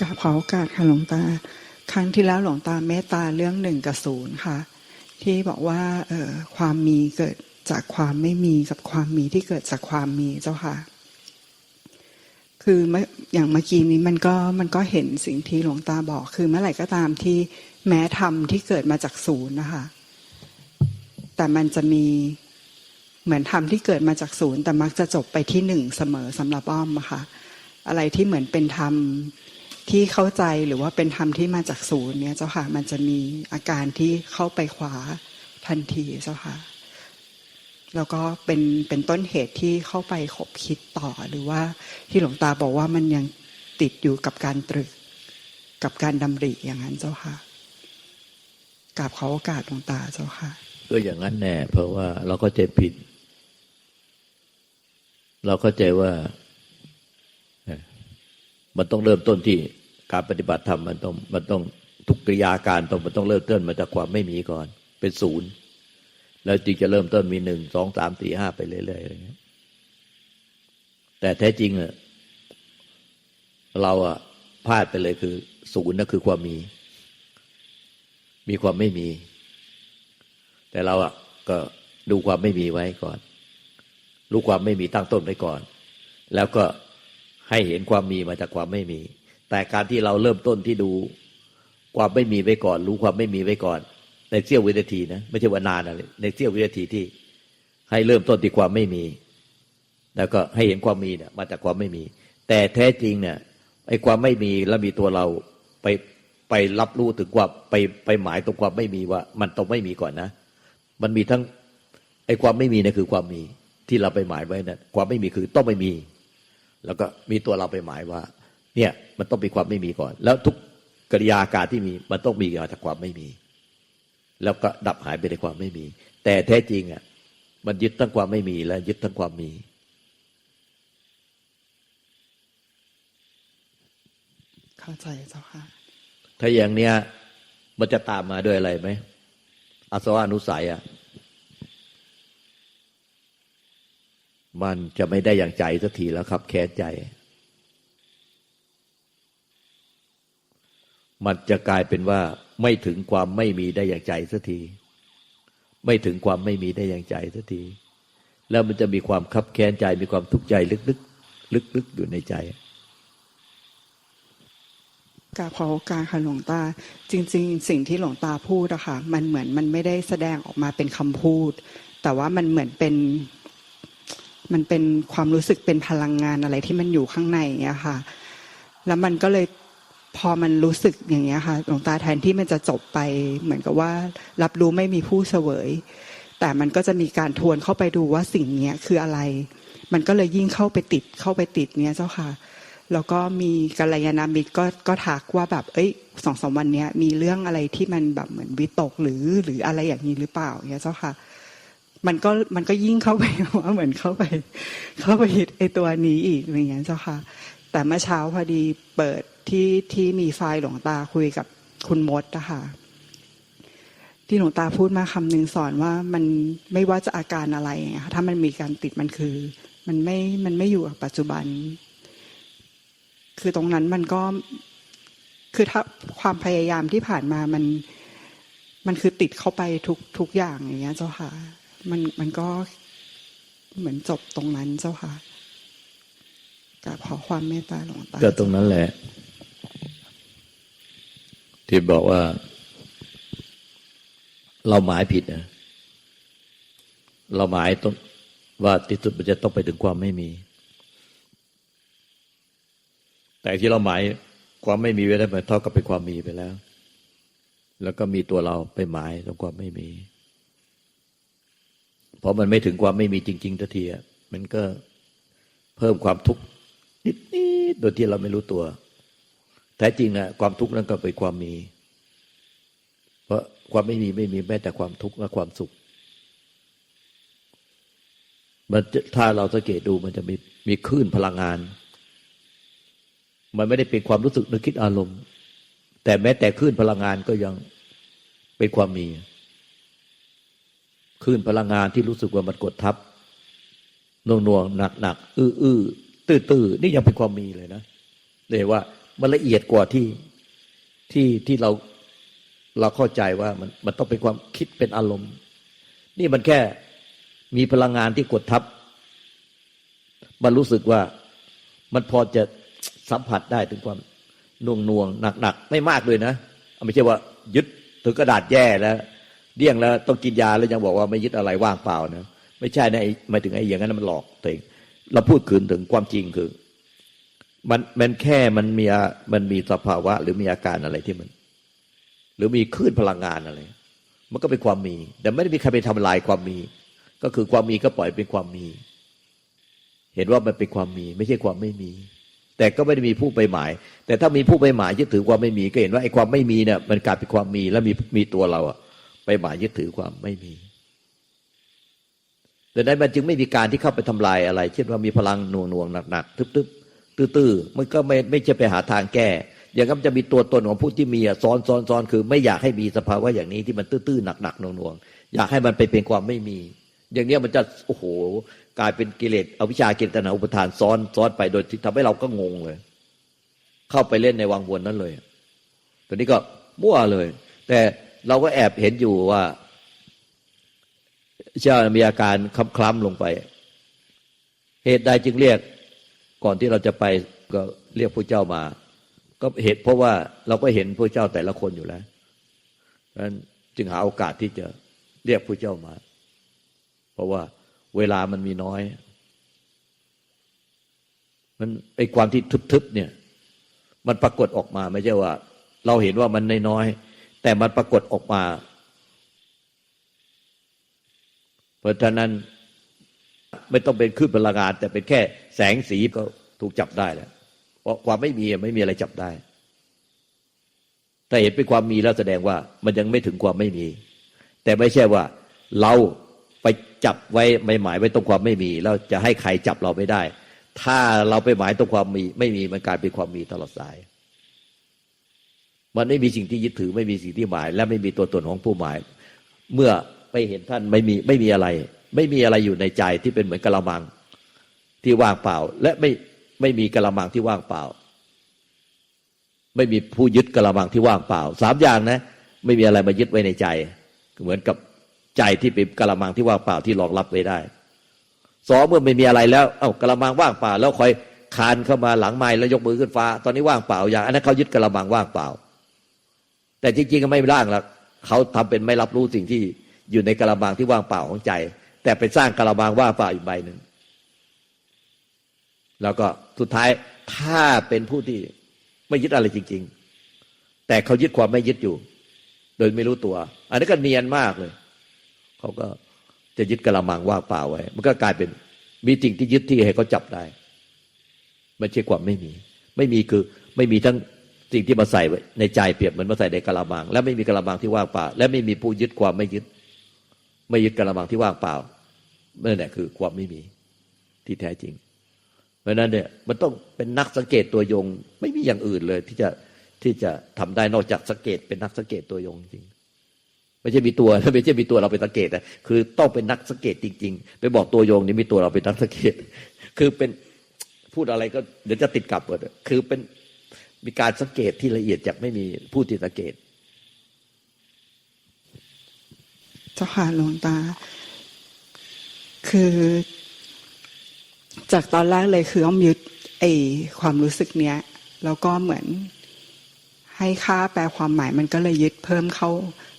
กราบขอโอกาสค่ะหลวงตา ครั้งที่แล้วหลวงตาเมตตาเรื่องหนึ่งกับศูนย์ค่ะ ที่บอกว่าเอ่อความมีเกิดจากความไม่มีกับความมีที่เกิดจากความมีเจ้าค่ะ คือเมื่ออย่างเมื่อกี้นี้มันก็มันก็เห็นสิ่งที่หลวงตาบอก คือเมื่อไหร่ก็ตามที่แม้ธรรมที่เกิดมาจากศูนย์นะคะ แต่มันจะมีเหมือนธรรมที่เกิดมาจากศูนย์แต่มักจะจบไปที่หนึ่งเสมอสำหรับอ้อมอะค่ะ อะไรที่เหมือนเป็นธรรม ที่เข้าใจหรือว่าเป็นธรรมที่มาจากศูนย์เนี่ยเจ้าค่ะมันจะมีอาการที่เข้าไปขวาทันทีเจ้าค่ะแล้วก็เป็นเป็นต้นเหตุที่เข้าไปขบคิดต่อหรือว่าที่หลวงตาบอกว่ามันยังติดอยู่กับการตรึกกับการดำริอย่างนั้นเจ้าค่ะกราบขอโอกาสหลวงตาเจ้าค่ะ ก็อย่างนั้นแน่เพราะว่าเราก็ใจผิด เราเข้าใจว่า มันต้องเริ่มต้นที่การปฏิบัติธรรมมันต้องมันต้องทุกกิริยาการต้องมันต้องเริ่มต้นมาจากความไม่มีก่อน เป็นศูนย์แล้วจึงจะเริ่มต้นมีหนึ่งสองสามสี่ห้าไปเรื่อยๆอะไรเงี้ยแต่แท้จริงอะเราอะพลาดไปเลยคือศูนย์นั่นคือความมี มีความไม่มี แต่เราอะก็ดูความไม่มีไว้ก่อน รู้ความไม่มีตั้งต้นไว้ก่อน แล้วก็ ให้เห็นความมีมาจากความไม่มี แต่การที่เราเริ่มต้นที่ดู ความไม่มีไว้ก่อน รู้ความไม่มีไว้ก่อน ในเสี้ยววินาทีนะไม่ใช่ว่านานอะไรในเสี้ยววินาทีที่ ให้เริ่มต้นที่ความไม่มี แล้วก็ให้เห็นความมีเนี่ยมาจากความไม่มี แต่แท้จริงเนี่ยไอ้ความไม่มีแล้วมีตัวเราไปไปรับรู้ถึงความไปไปหมายตรงความไม่มีว่า มันต้องไม่มีก่อนนะ มันมีทั้งไอ้ความไม่มีเนี่ยคือความมีที่เราไปหมายไว้นะความไม่มีคือต้องไม่มี แล้วก็มีตัวเราไปหมายว่า เนี่ยมันต้องมีความไม่มีก่อน แล้วทุกกิริยาการที่มีมันต้องมีมาจากความไม่มี แล้วก็ดับหายไปในความไม่มี แต่แท้จริงอะมันยึดทั้งความไม่มีและยึดทั้งความมี เข้าใจเจ้าค่ะ ถ้าอย่างเนี้ยมันจะตามมาด้วยอะไรไหมอาสวะอนุสัยอะ มันจะไม่ได้อย่างใจสักทีแล้วครับ แค้นใจ มันจะกลายเป็นว่าไม่ถึงความไม่มีได้อย่างใจสักที ไม่ถึงความไม่มีได้อย่างใจสักที แล้วมันจะมีความคับแค้นใจมีความทุกข์ใจลึกๆลึกๆอยู่ในใจกาบขอโอกาสค่ะหลวงตา จริง ๆ สิ่งที่หลวงตาพูดอะค่ะมันเหมือนมันไม่ได้แสดงออกมาเป็นคำพูด แต่ว่ามันเหมือนเป็น มันเป็นความรู้สึกเป็นพลังงานอะไรที่มันอยู่ข้างในอย่างเงี้ยค่ะ แล้วมันก็เลยพอมันรู้สึกอย่างเงี้ยค่ะหลวงตาแทนที่มันจะจบไป เหมือนกับว่า รับรู้ไม่มีผู้เสวย แต่มันก็จะมีการทวนเข้าไปดูว่าสิ่งเนี้ยคืออะไร มันก็เลยยิ่งเข้าไปติดเข้าไปติดเนี้ยเจ้าค่ะ แล้วก็มีกัลยาณมิตรก็ก็ทักว่าแบบ เอ้ยสองสามวันเนี้ยมีเรื่องอะไรที่มันแบบเหมือนวิตกหรือหรืออะไรอย่างนี้หรือเปล่าเนี่ยเจ้าค่ะ มันก็มันก็ยิ่งเข้าไปว่าเหมือนเข้าไป เข้าไปฮิตไอตัวนี้อีกอย่างเงี้ยเจ้าค่ะ แต่เมื่อเช้าพอดีเปิดที่ที่มีไฟล์หลวงตาคุยกับคุณมดนะคะที่หลวงตาพูดมาคำหนึ่งสอนว่ามันไม่ว่าจะอาการอะไรอย่างเงี้ยค่ะถ้ามันมีการติดมันคือ มันไม่มันไม่อยู่กับปัจจุบัน คือตรงนั้นมันก็คือถ้าความพยายามที่ผ่านมามัน มันคือติดเข้าไปทุกทุกอย่างอย่างเงี้ยเจ้าค่ะ มันมันก็เหมือนจบตรงนั้นเจ้าค่ะกราบขอความเมตตาหลวงตาก็ตรงนั้นแหละ ที่บอกว่า เราหมายผิดนะเราหมายต้นว่าที่สุดมันจะต้องไปถึงความไม่มี แต่ที่เราหมายความไม่มีไว้ได้มายเท่ากับเป็นความมีไปแล้ว แล้วก็มีตัวเราไปหมายตรงความไม่มี เพราะมันไม่ถึงความไม่มีจริงๆทันทีมันก็เพิ่มความทุกข์นิดๆโดยที่เราไม่รู้ตัว แท้จริงนะความทุกข์นั้นก็เป็นความมี เพราะความไม่มีไม่มีแม้แต่ความทุกข์และความสุข มันถ้าเราสังเกตดูมันจะมีมีคลื่นพลังงาน มันไม่ได้เป็นความรู้สึกนึกคิดอารมณ์ แต่แม้แต่คลื่นพลังงานก็ยังเป็นความมี คลื่นพลังงานที่รู้สึกว่ามันกดทับน่วงน่วงหนักหนักอื้ออื้อตื้อตื้อนี่ยังเป็นความมีเลยนะเลยว่ามันละเอียดกว่าที่ที่ที่เราเราเข้าใจว่ามันมันต้องเป็นความคิดเป็นอารมณ์ นี่มันแค่มีพลังงานที่กดทับ มันรู้สึกว่ามันพอจะสัมผัสได้ถึงความน่วงนวงหนักหนักๆไม่มากเลยนะไม่ใช่ว่า ยึดถึงกระดาษแย่แล้ว เดี่ยงแล้วต้องกินยาแล้วยังบอกว่าไม่ยึดอะไรว่างเปล่านะไม่ใช่นะไอ้หมายถึงไอ้อย่างนั้นมันหลอกตัวเองเราพูดคืนถึงความจริงคือ มันมันแค่มันมีมันมีสภาวะ หรือมีอาการอะไรที่มัน หรือมีคลื่นพลังงานอะไร มันก็เป็นความมี แต่ไม่ได้มีใครไปทำลายความมี ก็คือความมีก็ปล่อยเป็นความมี เห็นว่ามันเป็นความมี ไม่ใช่ความไม่มี แต่ก็ไม่ได้มีผู้ไปหมาย แต่ถ้ามีผู้ไปหมายยึดถือความไม่มี ก็เห็นว่าไอ้ความไม่มีเนี่ยมันกลายเป็นความมี แล้วมีมีตัวเราอะ ไปหมายยึดถือความไม่มีดังนั้นมันจึงไม่มีการที่เข้าไปทำลายอะไร เช่นว่ามีพลังหน่วงหน่วงหนักหนักทึบทึบตื้อตื้อมันก็ไม่ไม่ใช่ไปหาทางแก้ อย่างนั้นจะมีตัวตนของผู้ที่มีซ้อนซ้อนซ้อนคือ ไม่อยากให้มีสภาวะอย่างนี้ที่มันตื้อตื้อหนักหนักหน่วงหน่วงอยากให้มันไปเป็นความไม่มี อย่างนี้มันจะโอ้โห กลายเป็นกิเลสอวิชากิเลสตัณหาอุปทานซ้อนซ้อนไปโดยที่ทำให้เราก็งงเลย เข้าไปเล่นในวังวนนั้นเลย ตัวนี้ก็มั่วเลย แต่ เราก็แอบเห็นอยู่ว่าเจ้ามีอาการคล้ำคล้ำลงไป เหตุใดจึงเรียกก่อนที่เราจะไปก็เรียกพระเจ้ามา ก็เหตุเพราะว่าเราก็เห็นพระเจ้าแต่ละคนอยู่แล้วนั้นจึงหาโอกาสที่จะเรียกพระเจ้ามา เพราะว่าเวลามันมีน้อย มันไอความที่ทึบๆเนี่ย มันปรากฏออกมาไม่ใช่ว่า เราเห็นว่ามันน้อย แต่มันปรากฏออกมา เพราะฉะนั้นไม่ต้องเป็นคลื่นพลังงาน แต่เป็นแค่แสงสีก็ถูกจับได้แล้ว เพราะความไม่มีไม่มีอะไรจับได้ถ้าเห็นเป็นความมีแล้วแสดงว่ามันยังไม่ถึงความไม่มี แต่ไม่ใช่ว่าเราไปจับไว้ไม่หมายไว้ตรงความไม่มี แล้วจะให้ใครจับเราไม่ได้ ถ้าเราไปหมายตรงความมี ไม่มีมันกลายเป็นความมีตลอดสาย มันไม่มีสิ่งที่ยึดถือไม่มีสิ่งที่หมาย และไม่มีตัวตนของผู้หมาย เมื่อไปเห็นท่านไม่มีไม่มีอะไร ไม่มีอะไรอยู่ในใจที่เป็นเหมือนกะละมังที่ว่างเปล่า และไม่ไม่มีกะละมังที่ว่างเปล่า ไม่มีผู้ยึดกะละมังที่ว่างเปล่าสามอย่างนะ ไม่มีอะไรมายึดไว้ในใจ เหมือนกับใจที่เป็นกะละมังที่ว่างเปล่าที่รองรับไว้ได้สองเมื่อไม่มีอะไรแล้ว เอ้ากะละมังว่างเปล่า แล้วคอยคานเข้ามาหลังไม้แล้วยกมือขึ้นฟ้า ตอนนี้ว่างเปล่าอย่างอันนั้นเขายึดกะละมังว่างเปล่า แต่จริงๆก็ไม่ร่างหรอกเขาทำเป็นไม่รับรู้สิ่งที่อยู่ในกะละมังที่ว่างเปล่าของใจ แต่ไปสร้างกะละมังว่างเปล่าอีกใบหนึ่งแล้วก็สุดท้ายถ้าเป็นผู้ที่ไม่ยึดอะไรจริง ๆ แต่เขายึดความไม่ยึดอยู่ โดยไม่รู้ตัว อันนี้ก็เนียนมากเลย เขาก็จะยึดกระมังว่างเปล่าไว้ มันก็กลายเป็นมีสิ่งที่ยึดที่ให้เขาจับได้ไม่ใช่ความไม่มี ไม่มีคือไม่มีทั้ง สิ่งที่มาใส่ในใจเปรียบเหมือนมาใส่ในกระมัง และไม่มีกระมังที่ว่างเปล่า และไม่มีผู้ยึดความไม่ยึด ไม่ยึดกระมังที่ว่างเปล่านั่นแหละคือความไม่มีที่แท้จริง เพราะนั้นเนี่ยมันต้องเป็นนักสังเกตตัวยง ไม่มีอย่างอื่นเลยที่จะที่จะทำได้นอกจากสังเกตเป็นนักสังเกตตัวยงจริงไม่ใช่มีตัวไม่ใช่มีตัวเราเป็นสังเกตนะคือต้องเป็นนักสังเกตจริง ๆ ไปบอกตัวยงนี่มีตัวเราเป็นนักสังเกต คือเป็นพูดอะไรก็เดี๋ยวจะติดกลับหมดคือเป็น มีการสังเกตที่ละเอียดจากไม่มีผู้ที่สังเกต เจ้าค่ะหลวงตา คือ จากตอนแรกเลยคืออ้อมยึดไอความรู้สึกเนี้ย แล้วก็เหมือนให้ค่าแปลความหมายมันก็เลยยึดเพิ่มเข้า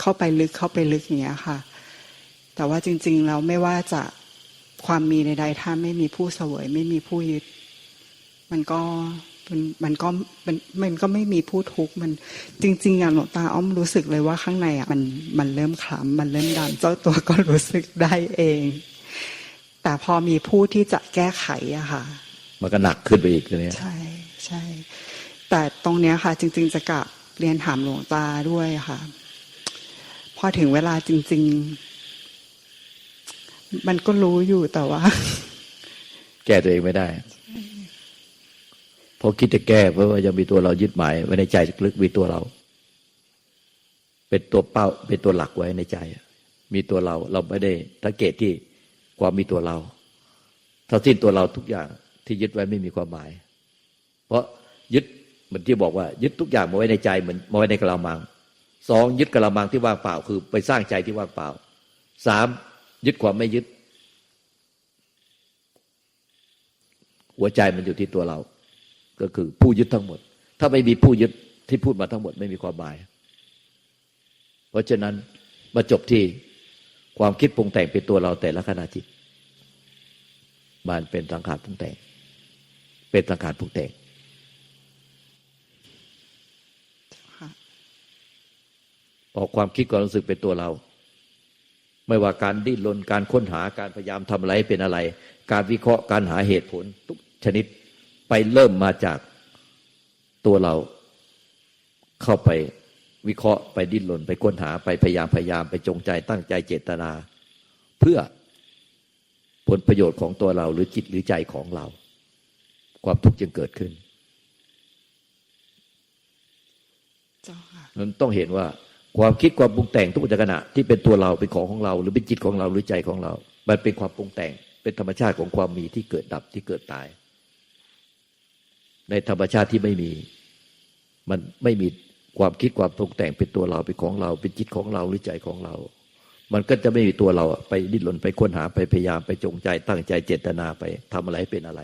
เข้าไปลึกเข้าไปลึกอย่างเงี้ยค่ะ แต่ว่าจริงๆแล้วไม่ว่าจะความมีใดๆถ้าไม่มีผู้เสวย ไม่มีผู้ยึด มันก็ มันมันก็มันมันก็ไม่มีผู้ทุกข์มันจริงๆอย่างหลวงตาอ้อมรู้สึกเลยว่าข้างในอะมันมันเริ่มคล้ำมันเริ่มดำเจ้าตัวก็รู้สึกได้เอง แต่พอมีผู้ที่จะแก้ไขอะค่ะ มันก็หนักขึ้นไปอีกตัวเนี้ยใช่ใช่ แต่ตรงเนี้ยค่ะ จริง ๆ จะกลับเรียนถามหลวงตาด้วยค่ะ พอถึงเวลาจริง ๆ มันก็รู้อยู่แต่ว่า แก้ตัวเองไม่ได้เพราะคิดจะแก้เพราะว่ายังมีตัวเรายึดหมายไว้ในใจลึกมีตัวเรา เป็นตัวเป้าเป็นตัวหลักไว้ในใจ มีตัวเราเราไม่ได้สังเกตที่ความมีตัวเราถ้าสิ้นตัวเราทุกอย่างที่ยึดไว้ไม่มีความหมาย เพราะยึดเหมือนที่บอกว่า ยึดทุกอย่างมาไว้ในใจเหมือนมาไว้ในกระมังสองยึดกระมังที่ว่างเปล่า คือไปสร้างใจที่ว่างเปล่าสามยึดความไม่ยึด หัวใจมันอยู่ที่ตัวเรา ก็คือผู้ยึดทั้งหมด ถ้าไม่มีผู้ยึดที่พูดมาทั้งหมดไม่มีความหมาย เพราะฉะนั้นมาจบที่ความคิดปรุงแต่งเป็นตัวเราแต่ละขณะจิต มันเป็นสังขารปรุงแต่ง เป็นสังขารปรุงแต่งค่ะพอความคิดความรู้สึกเป็นตัวเรา ไม่ว่าการดิ้นรนการค้นหาการพยายามทำอะไรเป็นอะไร การวิเคราะห์การหาเหตุผลทุกชนิด ไปเริ่มมาจากตัวเราเข้าไปวิเคราะห์ไปดิ้นรนไปค้นหาไปพยายามพยายามไปจงใจตั้งใจเจตนา เพื่อผลประโยชน์ของตัวเราหรือจิตหรือใจของเรา ความทุกข์จึงเกิดขึ้นเจ้าค่ะมันต้องเห็นว่าความคิดความปรุงแต่งทุกขณะที่เป็นตัวเราเป็นของของเรา หรือเป็นจิตของเราหรือใจของเรา มันเป็นความปรุงแต่งเป็นธรรมชาติของความมีที่เกิดดับที่เกิดตาย ในธรรมชาติที่ไม่มี มันไม่มีความคิดความปรุงแต่งเป็นตัวเราเป็นของเรา เป็นจิตของเราหรือใจของเรา มันก็จะไม่มีตัวเราไปดิ้นรนไปค้นหาไปพยายามไปจงใจ ตั้งใจเจตนาไปทำอะไรเป็นอะไร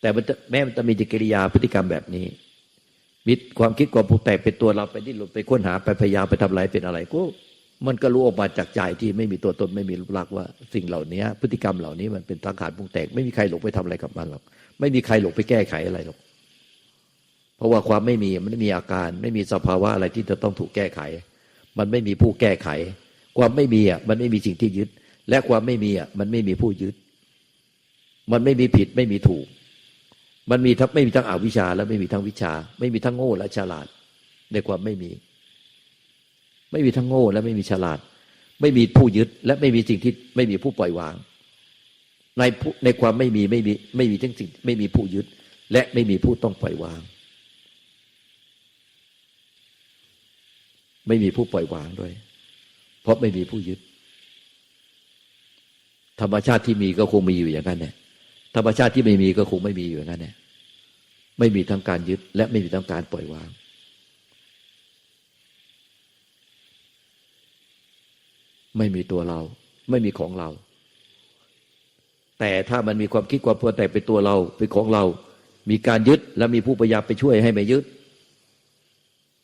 แต่มันจะแม้มันจะมีจิกิริยาพฤติกรรมแบบนี้มีความคิดความปรุงแต่งเป็นตัวเราไปดิ้นรนไปค้นหาไปพยายามไปทำอะไรเป็นอะไรก็มันก็รู้ออกมาจากใจที่ไม่มีตัวตนไม่มีรูปลักษณ์ว่า สิ่งเหล่านี้พฤติกรรมเหล่านี้มันเป็นสังขารปรุงแต่งไม่มีใครหลงไปทำอะไรกับมันหรอก ไม่มีใครหลงไปแก้ไขอะไรหรอกเพราะว่าความไม่มีมันไม่มีอาการ ไม่มีสภาวะอะไรที่จะต้องถูกแก้ไข มันไม่มีผู้แก้ไข ความไม่มีอะมันไม่มีสิ่งที่ยึด และความไม่มีอะมันไม่มีผู้ยึด มันไม่มีผิดไม่มีถูก มันมีทั้งไม่มีทั้งอวิชชา และไม่มีทั้งวิชา ไม่มีทั้งโง่และฉลาด ในความไม่มี ไม่มีทั้งโง่และไม่มีฉลาด ไม่มีผู้ยึด และไม่มีสิ่งที่ไม่มีผู้ปล่อยวาง ในผู้ในความไม่มีไม่มีไม่มีทั้งสิ่งไม่มีผู้ยึด และไม่มีผู้ต้องปล่อยวาง ไม่มีผู้ปล่อยวางด้วย เพราะไม่มีผู้ยึด ธรรมชาติที่มีก็คงมีอยู่อย่างนั้นเนี่ยธรรมชาติที่ไม่มีก็คงไม่มีอยู่อย่างนั้นเนี่ยไม่มีทั้งการยึด และไม่มีทั้งการปล่อยวางไม่มีตัวเรา ไม่มีของเรา แต่ถ้ามันมีความคิดความปรุงแต่งเป็นตัวเราเป็นของเรา มีการยึดและมีผู้พยายามไปช่วยให้ไม่ยึด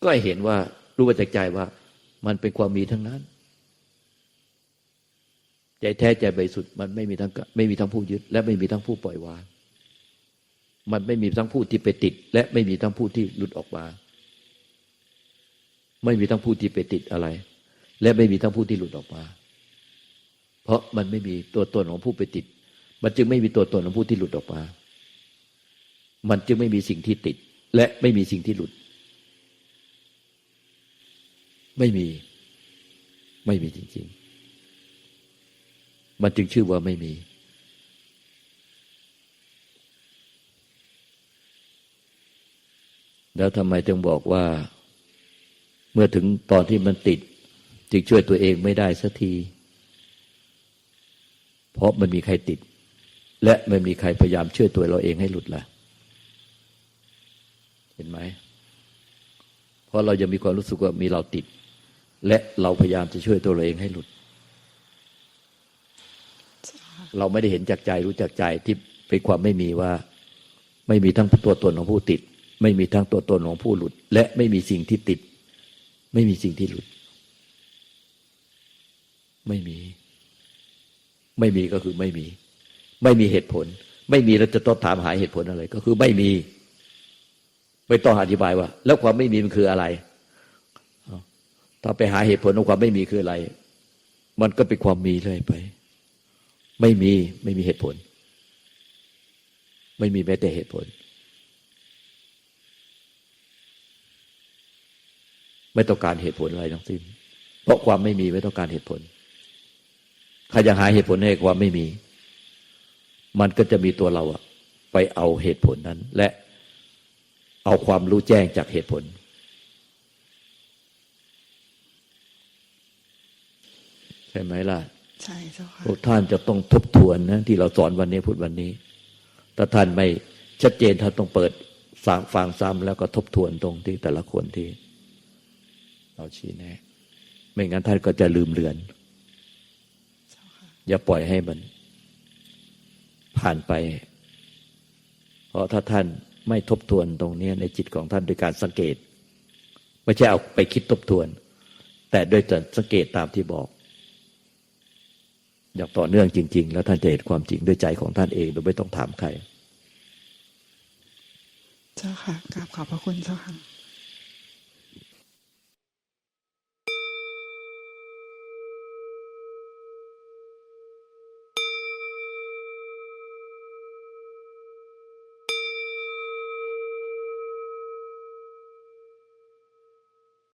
ก็เห็นว่ารู้ว่าจากใจว่า มันเป็นความมีทั้งนั้น ใจแท้ใจบริสุทธิ์มันไม่มีทั้งไม่มีทั้งผู้ยึด และไม่มีทั้งผู้ปล่อยวางมันไม่มีทั้งผู้ที่ไปติด และไม่มีทั้งผู้ที่หลุดออกมา ไม่มีทั้งผู้ที่ไปติดอะไร และไม่มีทั้งผู้ที่หลุดออกมา เพราะมันไม่มีตัวตนของผู้ไปติด มันจึงไม่มีตัวตนของผู้ที่หลุดออกมา มันจึงไม่มีสิ่งที่ติด และไม่มีสิ่งที่หลุด ไม่มี ไม่มีจริง ๆ มันจึงชื่อว่าไม่มีแล้วทำไมจึงบอกว่า เมื่อถึงตอนที่มันติด จึงช่วยตัวเองไม่ได้สักที เพราะมันมีใครติด และไม่มีใครพยายามช่วยตัวเราเองให้หลุดล่ะเห็นไหมเพราะเรายังมีความรู้สึกว่ามีเราติด และเราพยายามจะช่วยตัวเราเองให้หลุด เราไม่ได้เห็นจากใจรู้จากใจที่เป็นความไม่มีว่า ไม่มีทั้งตัวตนของผู้ติด ไม่มีทั้งตัวตนของผู้หลุด และไม่มีสิ่งที่ติด ไม่มีสิ่งที่หลุด ไม่มี ไม่มีก็คือไม่มี ไม่มีเหตุผล ไม่มีเราจะต้องถามหาเหตุผลอะไร ก็คือไม่มี ไม่ต้องอธิบายว่า แล้วความไม่มีมันคืออะไรถ้าไปหาเหตุผลของความไม่มีคืออะไร มันก็เป็นความมีเลยไป ไม่มีไม่มีเหตุผล ไม่มีแม้แต่เหตุผล ไม่ต้องการเหตุผลอะไรทั้งสิ้นเพราะความไม่มีไม่ต้องการเหตุผลใครจะหาเหตุผลให้ความไม่มี มันก็จะมีตัวเราอะไปเอาเหตุผลนั้น และเอาความรู้แจ้งจากเหตุผล ใช่ไหมล่ะ ใช่เจ้าค่ะพวกท่านจะต้องทบทวนนะ ที่เราสอนวันนี้พูดวันนี้ ถ้าท่านไม่ชัดเจนท่านต้องเปิดฟังฟังซ้ำแล้วก็ทบทวนตรงที่แต่ละคนที่ เราชี้แนะ ไม่งั้นท่านก็จะลืมเลือน อย่าปล่อยให้มัน ผ่านไป เพราะถ้าท่านไม่ทบทวนตรงนี้ในจิตของท่านโดยการสังเกต ไม่ใช่เอาไปคิดทบทวน แต่โดยจะสังเกตตามที่บอก อย่างต่อเนื่องจริง ๆ แล้วท่านจะเห็นความจริงด้วยใจของท่านเองโดยไม่ต้องถามใคร เจ้าค่ะกราบขอบพระคุณเจ้าค่ะ